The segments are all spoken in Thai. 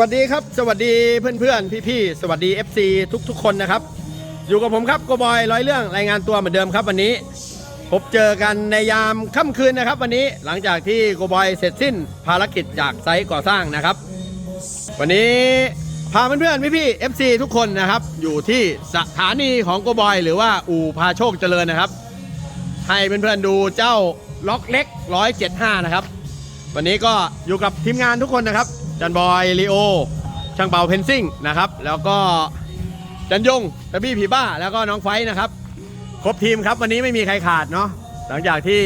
วัสดีครับ สวัสดีเพื่อนๆ พี่ๆ สวัสดี FC ทุกๆ คนนะครับ อยู่กับผมครับโกบอยร้อยเรื่องรายงานตัวเหมือนเดิมครับวันนี้ พบเจอกันในยามค่ำคืนนะครับ วันนี้หลังจากที่โกบอยเสร็จสิ้นภารกิจจากไซต์ก่อสร้างนะครับ วันนี้พาเพื่อนๆพี่ๆ FC ทุกคนนะครับ อยู่ที่สถานีของโกบอย หรือว่าอู่พาโชคเจริญนะครับ ให้เพื่อนๆดูเจ้าล็อกเล็ก 175 นะครับ วันนี้ก็อยู่กับทีมงานทุกคนนะครับ จันบอยลีโอ ช่างเป่าเพนซิ่งนะครับ แล้วก็จันยงตะบี้ผีบ้า แล้วก็น้องไฟนะครับ ครบทีมครับวันนี้ไม่มีใครขาดเนาะหลังจากที่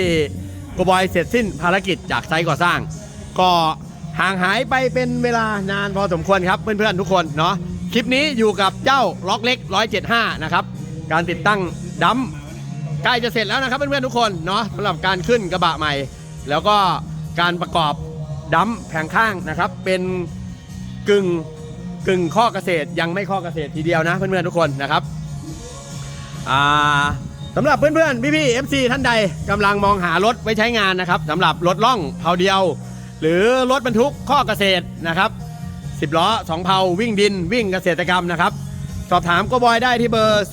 โกบอยเสร็จสิ้นภารกิจจากไซต์ก่อสร้าง ก็ห่างหายไปเป็นเวลานานพอสมควรครับเพื่อนๆทุกคนเนาะคลิปนี้อยู่กับเจ้าล็อกเล็ก 175 นะครับ การติดตั้งดัมใกล้จะเสร็จแล้วนะครับเพื่อนๆทุกคนเนาะสำหรับการขึ้นกระบะใหม่ แล้วก็การประกอบ ดัมแผงข้างนะครับ เป็นกึ่งกึ่งข้อเกษตรยังไม่ข้อเกษตรทีเดียวนะเพื่อนๆทุกคนนะครับสำหรับเพื่อนๆพี่ๆ FC ท่านใดกำลังมองหารถไว้ใช้งานนะครับสำหรับรถล่องเผาเดียว หรือรถบรรทุกข้อเกษตรนะครับ10ล้อ2เผาวิ่งดินวิ่งเกษตรกรรมนะครับ สอบถามก็บอยได้ที่เบอร์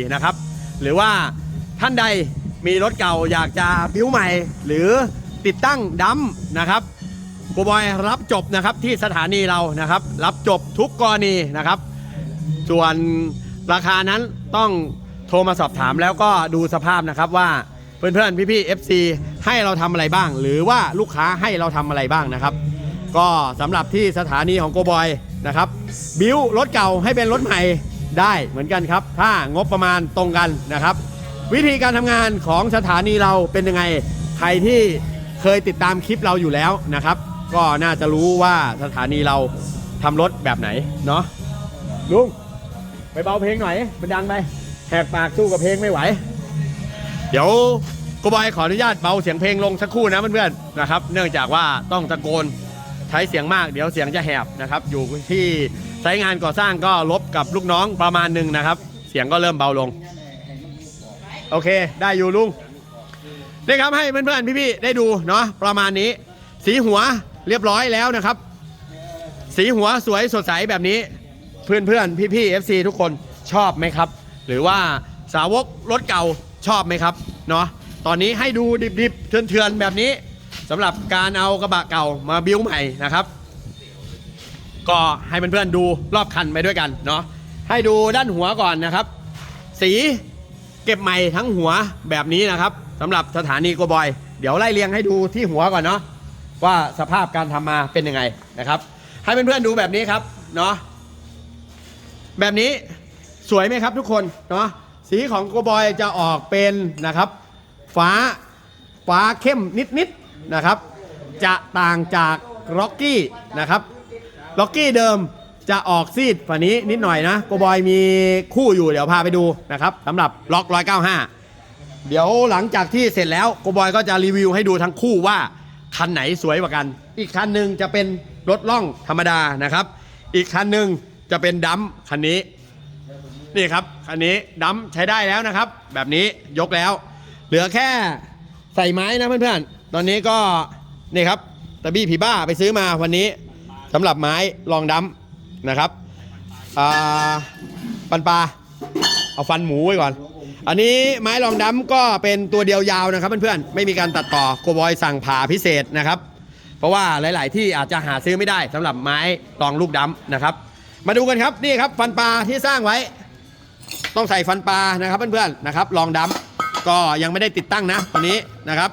0818646094 นะครับ หรือว่าท่านใด มีรถเก่าอยากจะบิ้วใหม่ หรือติดตั้งดัมนะครับโกบอยรับจบนะครับที่สถานีเรานะครับ รับจบทุกกรณีนะครับ ส่วนราคานั้นต้องโทรมาสอบถามแล้วก็ดูสภาพนะครับว่าเพื่อนๆพี่ๆ FC ให้เราทำอะไรบ้าง หรือว่าลูกค้าให้เราทำอะไรบ้างนะครับ ก็สำหรับที่สถานีของโกบอยนะครับ บิ้วรถเก่าให้เป็นรถใหม่ได้เหมือนกันครับ ถ้างบประมาณตรงกันนะครับ วิธีการทำงานของสถานีเราเป็นยังไง ใครที่เคยติดตามคลิปเราอยู่แล้วนะครับ ก็น่าจะรู้ว่าสถานีเราทำรถแบบไหนเนาะลุงไปเบาเพลงหน่อยมันดังไปแหกปากสู้กับเพลงไม่ไหว เดี๋ยวกูบอยขออนุญาตเบาเสียงเพลงลงสักครู่นะเพื่อนๆนะครับ เนื่องจากว่าต้องตะโกนใช้เสียงมากเดี๋ยวเสียงจะแหบนะครับ อยู่ที่ไซต์งานก่อสร้างก็ลบกับลูกน้องประมาณหนึ่งนะครับ เสียงก็เริ่มเบาลง โอเค ได้อยู่ลุงนี่ครับให้เพื่อนๆพี่ๆได้ดูเนาะประมาณนี้ สีหัวเรียบร้อยแล้วนะครับ สีหัวสวยสดใสแบบนี้ เพื่อนเพื่อนพี่พี่ๆ FC ทุกคนชอบไหมครับ หรือว่าสาวกรถเก่าชอบไหมครับเนาะตอนนี้ให้ดูดิบๆเถื่อนๆแบบนี้สำหรับการเอากระบะเก่ามาบิ้วใหม่นะครับ ก็ให้เพื่อนๆดูรอบคันไปด้วยกันเนาะให้ดูด้านหัวก่อนนะครับ สี เก็บใหม่ทั้งหัวแบบนี้นะครับสำหรับสถานีโกบอย เดี๋ยวไล่เรียงให้ดูที่หัวก่อนเนาะว่าสภาพการทำมาเป็นยังไงนะครับ ให้เพื่อนๆดูแบบนี้ครับเนาะแบบนี้สวยไหมครับทุกคนเนาะสีของโกบอยจะออกเป็นนะครับ ฟ้าฟ้าเข้มนิดๆนะครับ จะต่างจากล็อกกี้นะครับล็อกกี้เดิม จะออกซีดฝ่านี้นิดหน่อยนะโกบอยมีคู่อยู่เดี๋ยวพาไปดูนะครับสำหรับล็อก195 เดี๋ยวหลังจากที่เสร็จแล้วโกบอยก็จะรีวิวให้ดูทั้งคู่ว่าคันไหนสวยกว่ากัน อีกคันหนึ่งจะเป็นรถล่องธรรมดานะครับ อีกคันหนึ่งจะเป็นดัมคันนี้นี่ครับคันนี้ดัมใช้ได้แล้วนะครับ แบบนี้ยกแล้ว เหลือแค่ใส่ไม้นะเพื่อนๆ ตอนนี้ก็นี่ครับตะบี้ผีบ้าไปซื้อมาวันนี้สำหรับไม้รองดัม นะครับอ่าปันปลาเอาฟันหมูไว้ก่อน อันนี้ไม้รองดัมก็เป็นตัวเดียวยาวนะครับเพื่อนๆ ไม่มีการตัดต่อโกบอยสั่งผ่าพิเศษนะครับ เพราะว่าหลาย ๆ ที่อาจจะหาซื้อไม่ได้สำหรับไม้รองลูกดัมนะครับ มาดูกันครับนี่ครับฟันปลาที่สร้างไว้ ต้องใส่ฟันปลานะครับเพื่อนๆนะครับลองดัมก็ยังไม่ได้ติดตั้งนะวันนี้นะครับ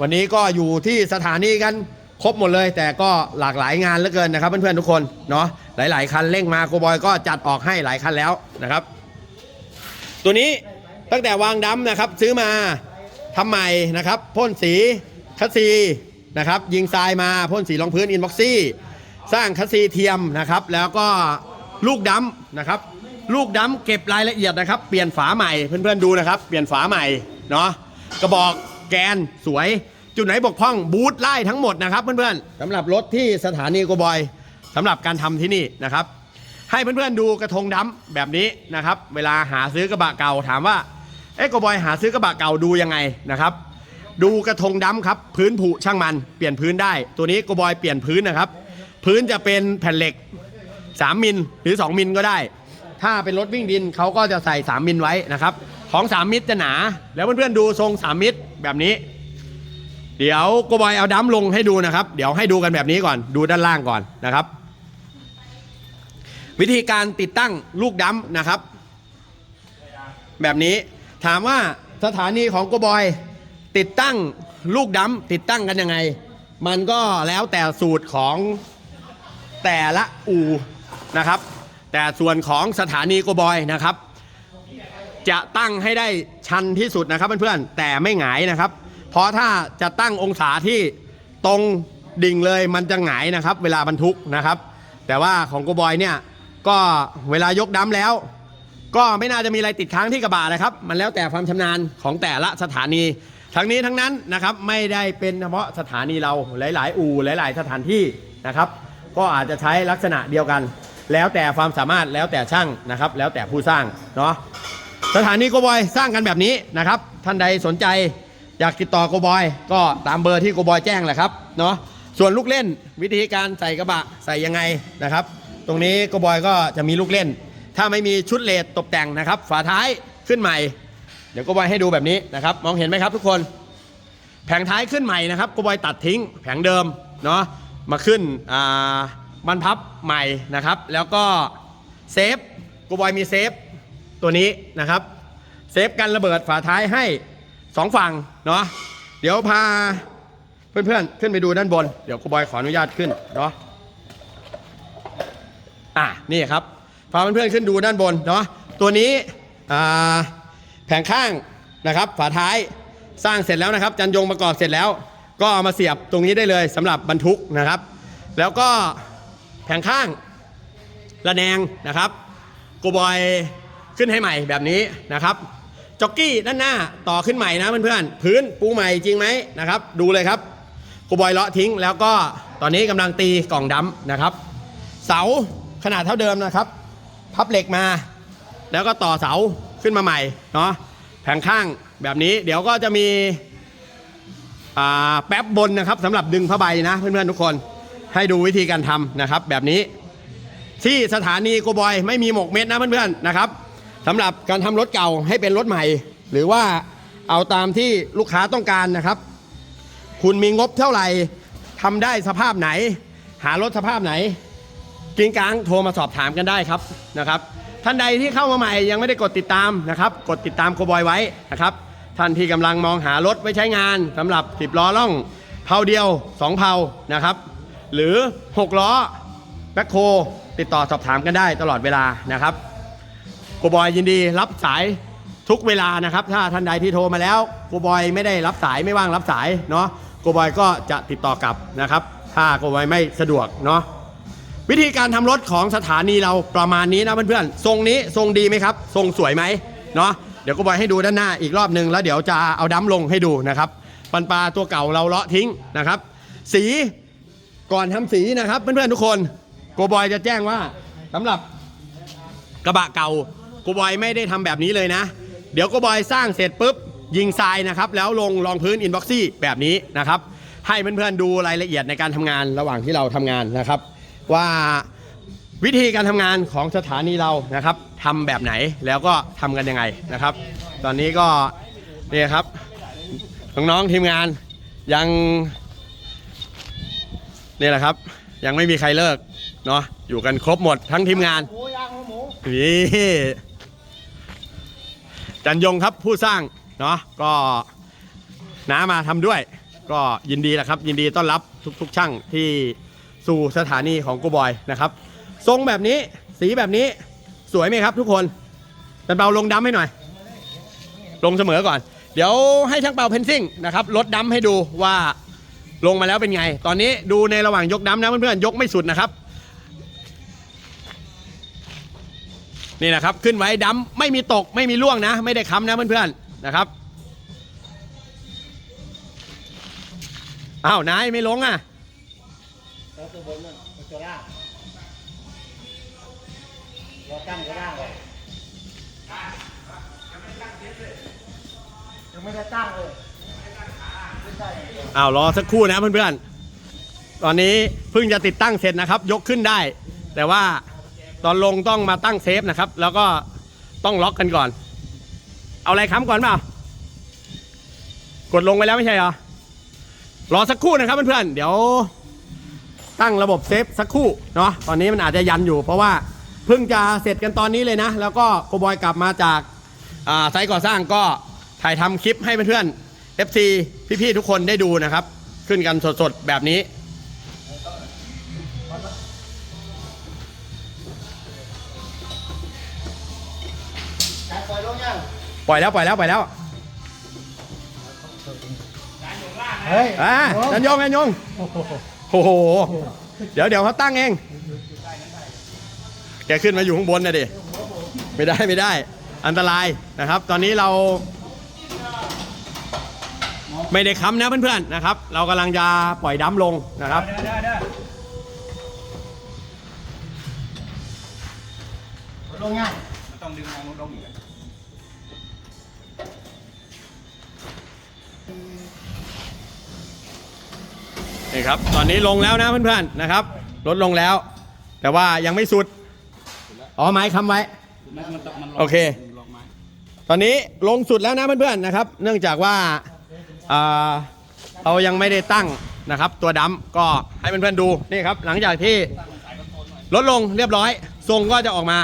วันนี้ก็อยู่ที่สถานีกัน ครบหมดเลย แต่ก็หลากหลายงานเหลือเกินนะครับเพื่อนๆทุกคนเนาะหลาย ๆ คันเร่งมาโกบอยก็จัดออกให้หลายคันแล้วนะครับ ตัวนี้ตั้งแต่วางดัมนะครับ ซื้อมาทำใหม่นะครับพ่นสีคัสซีนะครับยิงทรายมาพ่นสีรองพื้นอินบ็อกซี่สร้างคัสซีเทียมนะครับ แล้วก็ลูกดัมนะครับลูกดัมเก็บรายละเอียดนะครับ เปลี่ยนฝาใหม่เพื่อนๆดูนะครับ เปลี่ยนฝาใหม่เนาะกระบอกแกนสวย จุดไหนบกพร่องบูทไล่ทั้งหมดนะครับ เพื่อนๆสำหรับรถที่สถานีโกบอยสำหรับการทำที่นี่นะครับ ให้เพื่อนๆดูกระทงดำแบบนี้นะครับ เวลาหาซื้อกระบะเก่าถามว่าเอ๊ะกบอยหาซื้อกระบะเก่าดูยังไงนะครับ ดูกระทงดำครับ พื้นผุช่างมันเปลี่ยนพื้นได้ ตัวนี้โกบอยเปลี่ยนพื้นนะครับ พื้นจะเป็นแผ่นเหล็ก 3 มิลหรือ 2 มิลก็ได้ ถ้าเป็นรถวิ่งดินเขาก็จะใส่ 3 มิลไว้นะครับ ของ 3 มิลจะหนา แล้วเพื่อนๆดูทรง 3 มิลแบบนี้ เดี๋ยวโกบอยเอาดัมลงให้ดูนะครับ เดี๋ยวให้ดูกันแบบนี้ก่อน ดูด้านล่างก่อนนะครับ วิธีการติดตั้งลูกดัมนะครับ แบบนี้ถามว่าสถานีของโกบอย ติดตั้งลูกดัมติดตั้งกันยังไง มันก็แล้วแต่สูตรของแต่ละอูนะครับ แต่ส่วนของสถานีโกบอยนะครับ จะตั้งให้ได้ชันที่สุดนะครับเพื่อนๆแต่ไม่หงายนะครับ ราะถ้าจะตั้งองศาที่ตรงดิ่งเลยมันจะหงายนะครับ เวลาบรรทุกนะครับ แต่ว่าของโกบอยเนี่ยก็เวลายกดัมแล้ว ก็ไม่น่าจะมีอะไรติดค้างที่กระบะนะครับ มันแล้วแต่ความชำนาญของแต่ละสถานีทั้งนี้ทั้งนั้นนะครับไม่ได้เป็นเฉพาะสถานีเราหลาย ๆ อู่หลาย ๆ สถานที่นะครับ ก็อาจจะใช้ลักษณะเดียวกัน แล้วแต่ความสามารถแล้วแต่ช่างนะครับ แล้วแต่ผู้สร้างเนาะสถานีโกบอยสร้างกันแบบนี้นะครับ ท่านใดสนใจ อยากติดต่อโกบอย ก็ตามเบอร์ที่โกบอยแจ้งแหละครับเนาะส่วนลูกเล่นวิธีการใส่กระบะใส่ยังไงนะครับ ตรงนี้โกบอยก็จะมีลูกเล่น ถ้าไม่มีชุดเลดตกแต่งนะครับ ฝาท้ายขึ้นใหม่ เดี๋ยวโกบอยให้ดูแบบนี้นะครับ มองเห็นไหมครับทุกคน แผงท้ายขึ้นใหม่นะครับโกบอยตัดทิ้ง แผงเดิมเนาะมาขึ้นอ่าบรรพับใหม่นะครับ แล้วก็เซฟโกบอยมีเซฟตัวนี้นะครับ เซฟกันระเบิดฝาท้ายให้ สองฝั่งเนาะเดี๋ยวพาเพื่อนๆขึ้นไปดูด้านบน เดี๋ยวครูบอยขออนุญาตขึ้นเนาะอะนี่ครับพาเพื่อนๆขึ้นดูด้านบนเนาะตัวนี้อ่าแผงข้างนะครับฝาท้ายสร้างเสร็จแล้วนะครับ จันยงประกอบเสร็จแล้ว ก็เอามาเสียบตรงนี้ได้เลยสำหรับบรรทุกนะครับ แล้วก็แผงข้างระแนงนะครับโกบอยขึ้นให้ใหม่แบบนี้นะครับ จ็อกกี้ด้านหน้าต่อขึ้นใหม่นะเพื่อนๆพื้นปูใหม่จริงไหมนะครับดูเลยครับโกบอยเลาะทิ้ง แล้วก็ตอนนี้กำลังตีกล่องดำนะครับ เสาขนาดเท่าเดิมนะครับ พับเหล็กมา แล้วก็ต่อเสาขึ้นมาใหม่เนาะแผงข้างแบบนี้เดี๋ยวก็จะมีแป๊บบนนะครับสำหรับดึงผ้าใบนะเพื่อนๆทุกคนให้ดูวิธีการทำนะครับ แบบนี้ที่สถานีโกบอยไม่มีหมกเม็ดนะเพื่อนๆนะครับ สำหรับการทำรถเก่าให้เป็นรถใหม่ หรือว่าเอาตามที่ลูกค้าต้องการนะครับ คุณมีงบเท่าไหร่ทำได้สภาพไหน หารถสภาพไหนกิงกลางโทรมาสอบถามกันได้ครับนะครับ ท่านใดที่เข้ามาใหม่ยังไม่ได้กดติดตามนะครับ กดติดตามโกบอยไว้นะครับ ท่านที่กำลังมองหารถไว้ใช้งานสำหรับ 10 ล้อล่องเพาเดียว 2เพานะครับ หรือ 6 ล้อแบ็คโคติดต่อสอบถามกันได้ตลอดเวลานะครับ ครูบอยยินดีรับสายทุกเวลานะครับ ถ้าท่านใดที่โทรมาแล้วครูบอยไม่ได้รับสายไม่ว่างรับสายเนาะครูบอยก็จะติดต่อกลับนะครับ ถ้าครูบอยไม่สะดวกเนาะวิธีการทำรถของสถานีเราประมาณนี้นะเพื่อนๆทรงนี้ทรงดีไหมครับ ทรงสวยไหมเนาะเดี๋ยวครูบอยให้ดูด้านหน้าอีกรอบหนึ่งแล้วเดี๋ยวจะเอาดั้มลงให้ดูนะครับปันปลาตัวเก่าเราเลาะทิ้งนะครับ สีก่อนทำสีนะครับเพื่อนๆทุกคนโกบอยจะแจ้งว่าสำหรับกระบะเก่า โกบอยไม่ได้ทำแบบนี้เลยนะ เดี๋ยวโกบอยสร้างเสร็จปุ๊บ ยิงทรายนะครับ แล้วลงรองพื้นอินบ็อกซี่แบบนี้นะครับ ให้เพื่อนๆดูรายละเอียดในการทำงานระหว่างที่เราทำงานนะครับ ว่าวิธีการทำงานของสถานีเรานะครับทำแบบไหนแล้วก็ทำกันยังไงนะครับ ตอนนี้ก็นี่ครับน้องๆทีมงานยังนี่แหละครับ ยังไม่มีใครเลิกเนาะอยู่กันครบหมดทั้งทีมงานหมูยางหมูนี่ จันยงครับผู้สร้างเนาะก็น้ามาทำด้วย ก็ยินดีแหละครับ ยินดีต้อนรับทุกๆช่างที่สู่สถานีของกูบอยนะครับ ทรงแบบนี้สีแบบนี้สวยไหมครับ ทุกคนจันเปาลงดำให้หน่อย ลงเสมอก่อน เดี๋ยวให้ช่างเปาเพนซิ่งนะครับลดดำให้ดูว่าลงมาแล้วเป็นไง ตอนนี้ดูในระหว่างยกดั้มนะเพื่อนๆยกไม่สุดนะครับ นี่นะครับขึ้นไว้ดั้มไม่มีตกไม่มีล่วงนะ ไม่ได้ค้ำนะเพื่อนๆนะครับอ้าวนายไม่ลงอะตัวบนมันตัวล่างเราตั้งตัวล่างเลยยังไม่ได้ตั้งเลยอ้าวรอสักครู่นะเพื่อนๆตอนนี้เพิ่งจะติดตั้งเสร็จนะครับ ยกขึ้นได้ แต่ว่า ตอนลงต้องมาตั้งเซฟนะครับ แล้วก็ต้องล็อกกันก่อน เอาอะไรค้ำก่อนเปล่ากดลงไปแล้วไม่ใช่เหรอ รอสักครู่นะครับเพื่อนๆเดี๋ยว ตั้งระบบเซฟสักครู่เนาะตอนนี้มันอาจจะยันอยู่ เพราะว่าเพิ่งจะเสร็จกันตอนนี้เลยนะ แล้วก็โคบอยกลับมาจากไซต์ก่อสร้างก็ถ่ายทำคลิปให้เพื่อนๆ FC พี่ๆทุกคนได้ดูนะครับ ขึ้นกันสดๆแบบนี้ ปล่อยแล้วปล่อยแล้วปล่อยแล้วเฮ้ยอ่านันยงนันยงโอ้โหเดี๋ยวเดี๋ยวเขาตั้งเอง แกขึ้นมาอยู่ข้างบนนะดิไม่ได้ไม่ได้ อันตรายนะครับ ตอนนี้เรา ไม่ได้ค้ำนะเพื่อนๆนะครับ เรากำลังจะปล่อยดั้มลงนะครับเด้อเด้อลงยังต้องดึงมองลงอีก นี่ครับ ตอนนี้ลงแล้วนะเพื่อนๆนะครับลดลงแล้ว แต่ว่ายังไม่สุด อ๋อไม้ค้ำไว้ โอเค ตอนนี้ลงสุดแล้วนะเพื่อนๆนะครับ เนื่องจากว่าเรายังไม่ได้ตั้งนะครับ ตัวดัมก็ให้เพื่อนๆดูนี่ครับ หลังจากที่ลดลงเรียบร้อย ทรงก็จะออกมา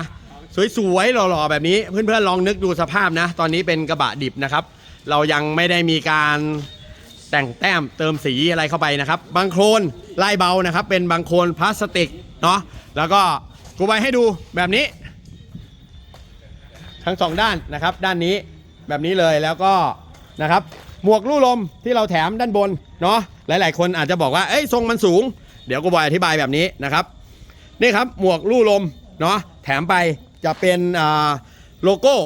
สวยๆหล่อๆแบบนี้ เพื่อนๆลองนึกดูสภาพนะ ตอนนี้เป็นกระบะดิบนะครับ เรายังไม่ได้มีการ แต่งแต้มเติมสีอะไรเข้าไปนะครับบางโครนไลายเบานะครับ เป็นบางโครนพลาสติกเนาะแล้วก็กูไปให้ดูแบบนี้ ทั้งสองด้านนะครับ ด้านนี้แบบนี้เลยแล้วก็นะครับ หมวกลู่ลมที่เราแถมด้านบนเนาะหลาย ๆ คนอาจจะบอกว่าเอ้ยทรงมันสูง เดี๋ยวกูบอยอธิบายแบบนี้นะครับนี่ครับหมวกลู่ลมเนาะแถมไปจะเป็นโลโก้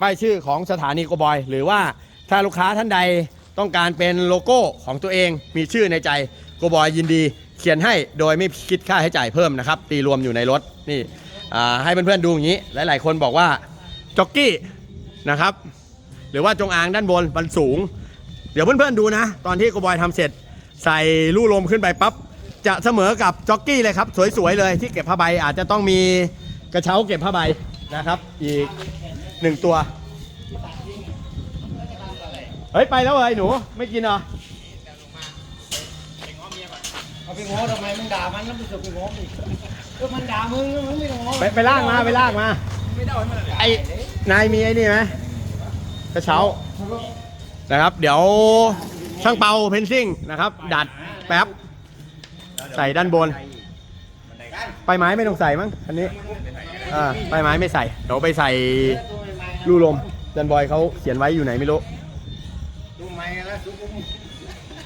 ป้ายชื่อของสถานีโกบอย หรือว่าถ้าลูกค้าท่านใด ต้องการเป็นโลโก้ของตัวเองมีชื่อในใจโกบอยยินดี เขียนให้โดยไม่คิดค่าใช้จ่ายเพิ่มนะครับ ตีรวมอยู่ในรถนี่ให้เพื่อนๆดูอย่างนี้ หลายๆคนบอกว่าจ็อกกี้นะครับ หรือว่าจงอางด้านบนมันสูง เดี๋ยวเพื่อนๆดูนะ ตอนที่โกบอยทำเสร็จ ใส่ลู่ลมขึ้นไปปั๊บจะเสมอกับจ็อกกี้เลยครับ สวยๆเลยที่เก็บผ้าใบอาจจะต้องมีกระเช้าเก็บผ้าใบนะครับ อีกหนึ่งตัว เฮ้ย ไปแล้วเลยหนูไม่กินเหรอเอาไปง้อทำไมมึงด่ามันแล้วมึงจะไปง้ออีกก็มันด่ามึงมึงไม่ต้องง้อไปไปลากมาไปลากมาไอ้นายมีไอ้นี่ไหมกระเช้านะครับ เดี๋ยวช่างเปาเพนซิ่งนะครับ ดัดแป๊บ ใส่ด้านบน ไปไม้ไม่ต้องใส่มั้งอันนี้อ่าไปไม้ไม่ใส่ เดี๋ยวไปใส่ลูลมดันบอยเขาเขียนไว้อยู่ไหนไม่รู้ดูไม้แล้วดูกู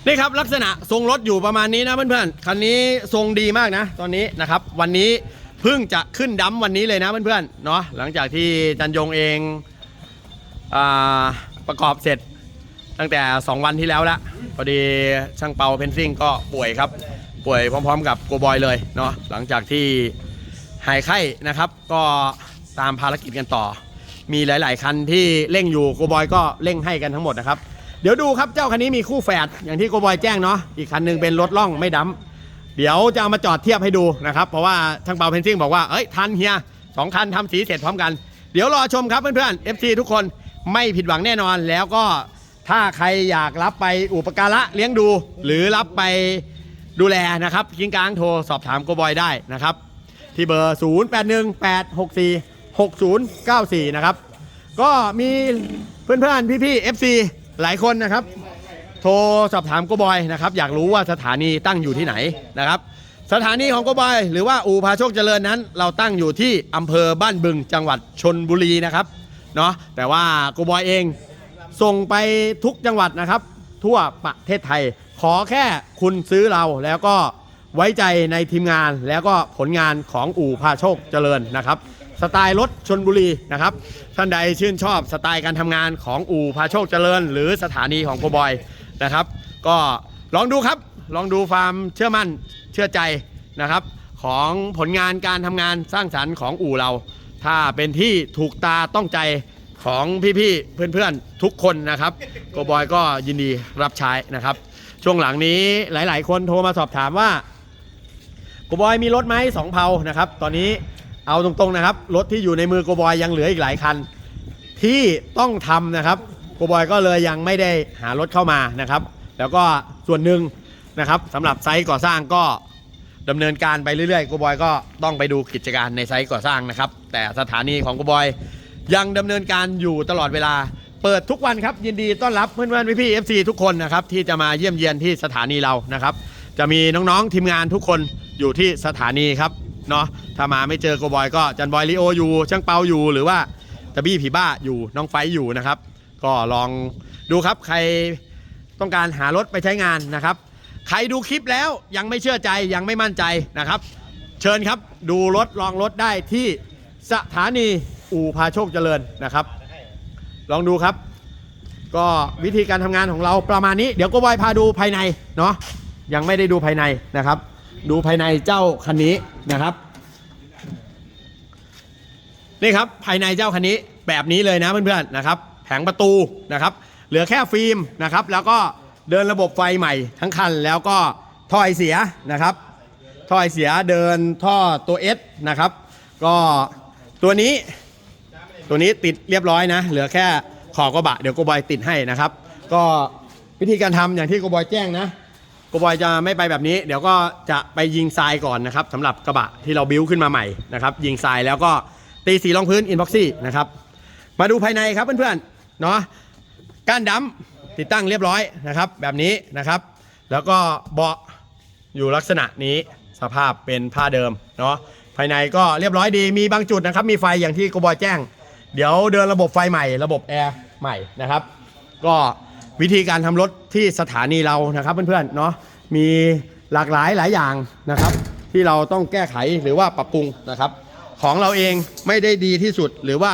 นี่ครับลักษณะทรงรถอยู่ประมาณนี้นะเพื่อนๆคันนี้ทรงดีมากนะ ตอนนี้นะครับ วันนี้เพิ่งจะขึ้นดัมวันนี้เลยนะเพื่อนๆเนาะหลังจากที่จันยงเองอประกอบเสร็จตั้งแต่ 2 วันที่แล้วละพอดีช่างเปาเพนซิ่งก็ป่วยครับ ป่วยพร้อม ๆ กับโกบอยเลยเนาะหลังจากที่หายไข้นะครับ ก็ตามภารกิจกันต่อ มีหลาย ๆ คันที่เร่งอยู่โกบอยก็เร่งให้กันทั้งหมดนะครับ เดี๋ยวดูครับเจ้าคันนี้มีคู่แฝดอย่างที่โกบอยแจ้งเนาะอีกคันหนึงเป็นรถล่องไม่ดำเดี๋ยวจะเอามาจอดเทียบให้ดูนะครับ เพราะว่าช่างเปาเพนซิ่งบอกว่าเอ้ยทันเฮียสองคันทำสีเสร็จพร้อมกัน เดี๋ยวรอชมครับเพื่อนๆ FC ทุกคนไม่ผิดหวังแน่นอนแล้วก็ถ้าใครอยากรับไปอุปการะเลี้ยงดู หรือรับไปดูแลนะครับกิงกลางโทรสอบถามโกบอยได้นะครับ ที่เบอร์ 0818646094 นะครับ ก็มีเพื่อนๆ พี่ๆ FC หลายคนนะครับ โทรสอบถามโกบอยนะครับ อยากรู้ว่าสถานีตั้งอยู่ที่ไหนนะครับ สถานีของโกบอย หรือว่าอู่พาโชคเจริญนั้น เราตั้งอยู่ที่อำเภอบ้านบึงจังหวัดชนบุรีนะครับเนาะแต่ว่าโกบอยเองส่งไปทุกจังหวัดนะครับ ทั่วประเทศไทย ขอแค่คุณซื้อเราแล้วก็ไว้ใจในทีมงานแล้วก็ผลงานของอู่พาโชคเจริญนะครับ สไตล์รถชนบุรีนะครับ ท่านใดชื่นชอบสไตล์การทำงานของอู่พาโชคเจริญ หรือสถานีของโกบอยนะครับ ก็ลองดูครับลองดูความเชื่อมั่นเชื่อใจนะครับ ของผลงานการทำงานสร้างสรรค์ของอู่เรา ถ้าเป็นที่ถูกตาต้องใจของพี่ๆเพื่อนๆทุกคนนะครับโกบอยก็ยินดีรับใช้นะครับ ช่วงหลังนี้หลาย ๆ คนโทรมาสอบถามว่าโกบอยมีรถไหมสองเผานะครับ ตอนนี้ เอาตรงๆนะครับ รถที่อยู่ในมือโกบอยยังเหลืออีกหลายคัน ที่ต้องทำนะครับโกบอยก็เลยยังไม่ได้หารถเข้ามานะครับ แล้วก็ส่วนหนึ่งนะครับสำหรับไซต์ก่อสร้างก็ดำเนินการไปเรื่อยๆโกบอยก็ต้องไปดูกิจการในไซต์ก่อสร้างนะครับ แต่สถานีของโกบอยยังดำเนินการอยู่ตลอดเวลา เปิดทุกวันครับ ยินดีต้อนรับเพื่อนๆพี่ๆ FC ทุกคนนะครับที่จะมาเยี่ยมเยียนที่สถานีเรานะครับ จะมีน้องๆทีมงานทุกคนอยู่ที่สถานีครับ เนาะถ้ามาไม่เจอโกบอยก็จันบอยลิโออยู่ช่างเปาอยู่หรือว่าตะบี้ผีบ้าอยู่น้องไฟอยู่นะครับ ก็ลองดูครับใครต้องการหารถไปใช้งานนะครับ ใครดูคลิปแล้วยังไม่เชื่อใจยังไม่มั่นใจนะครับ เชิญครับดูรถลองรถได้ที่สถานีอู่พาโชคเจริญนะครับ ลองดูครับ ก็วิธีการทำงานของเราประมาณนี้ เดี๋ยวโก็บอยพาดูภายในเนาะยังไม่ได้ดูภายในนะครับ ดูภายในเจ้าคันนี้นะครับ นี่ครับภายในเจ้าคันนี้แบบนี้เลยนะเพื่อนๆนะครับ แผงประตูนะครับ เหลือแค่ฟิล์มนะครับ แล้วก็เดินระบบไฟใหม่ทั้งคันแล้วก็ท่อไอเสียนะครับ ท่อไอเสียเดินท่อตัว S นะครับ ก็ตัวนี้ตัวนี้ติดเรียบร้อยนะ เหลือแค่ขอกระบะเดี๋ยวโกบอยติดให้นะครับ ก็วิธีการทำอย่างที่โกบอยแจ้งนะ โกบอยจะไม่ไปแบบนี้ เดี๋ยวก็จะไปยิงทรายก่อนนะครับสำหรับกระบะที่เราบิ้วขึ้นมาใหม่นะครับ ยิงทรายแล้วก็ตีสีรองพื้นอินบ็อกซี่นะครับ มาดูภายในครับเพื่อนๆเนาะก้านดำติดตั้งเรียบร้อยนะครับ แบบนี้นะครับ แล้วก็เบาะอยู่ลักษณะนี้สภาพเป็นผ้าเดิมเนาะภายในก็เรียบร้อยดีมีบางจุดนะครับ มีไฟอย่างที่โกบอยแจ้ง เดี๋ยวเดินระบบไฟใหม่ ระบบแอร์ใหม่นะครับ ก็ วิธีการทำรถที่สถานีเรานะครับเพื่อนๆเนาะมีหลากหลายหลายอย่างนะครับ ที่เราต้องแก้ไขหรือว่าปรับปรุงนะครับ ของเราเองไม่ได้ดีที่สุดหรือว่า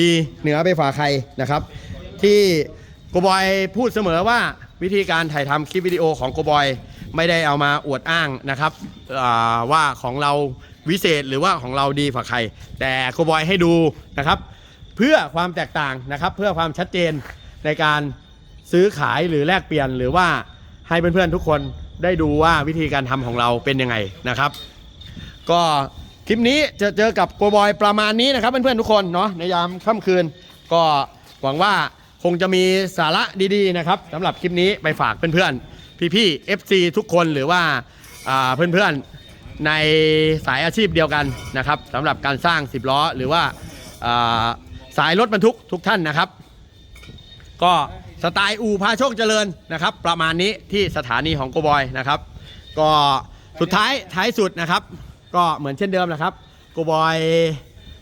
ดีเหนือไปฝ่าใครนะครับ ที่โกบอยพูดเสมอว่าวิธีการถ่ายทำคลิปวิดีโอของโกบอยไม่ได้เอามาอวดอ้างนะครับว่าของเราวิเศษหรือว่าของเราดีฝ่าใคร แต่โกบอยให้ดูนะครับ เพื่อความแตกต่างนะครับ เพื่อความชัดเจนในการ ซื้อขายหรือแลกเปลี่ยนหรือว่าให้เพื่อนๆทุกคนได้ดูว่าวิธีการทำของเราเป็นยังไงนะครับ ก็คลิปนี้จะเจอกับโกบอยประมาณนี้นะครับเพื่อนๆทุกคนเนาะในยามค่ำคืน ก็หวังว่าคงจะมีสาระดีๆนะครับสำหรับคลิปนี้ไปฝากเพื่อนๆพี่ๆ FC ทุกคนหรือว่าเพื่อนๆในสายอาชีพเดียวกันนะครับสำหรับการสร้าง 10 ล้อหรือว่าสายรถบรรทุกทุกท่านนะครับ ก็ สไตล์อูพาโชคเจริญนะครับ ประมาณนี้ที่สถานีของโกบอยนะครับ ก็สุดท้ายท้ายสุดนะครับ ก็เหมือนเช่นเดิมนะครับโกบอย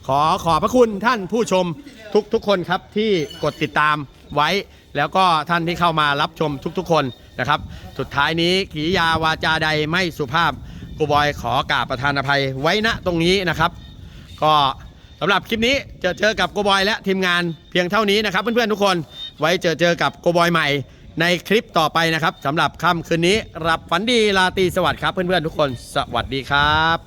ขอขอบพระคุณท่านผู้ชมทุกทุกคนครับที่กดติดตามไว้ แล้วก็ท่านที่เข้ามารับชมทุกๆคนนะครับ สุดท้ายนี้กิริยาวาจาใดไม่สุภาพโกบอยขอกราบประธานอภัยไว้ณตรงนี้นะครับ ก็สำหรับคลิปนี้เจอเจอกับโกบอยและทีมงานเพียงเท่านี้นะครับ เพื่อนๆทุกคน ไว้เจอเจอกับโกบอยใหม่ ในคลิปต่อไปนะครับสำหรับค่ำคืนนี้รับฝันดีราตรีสวัสดิ์ครับเพื่อนๆทุกคนสวัสดีครับ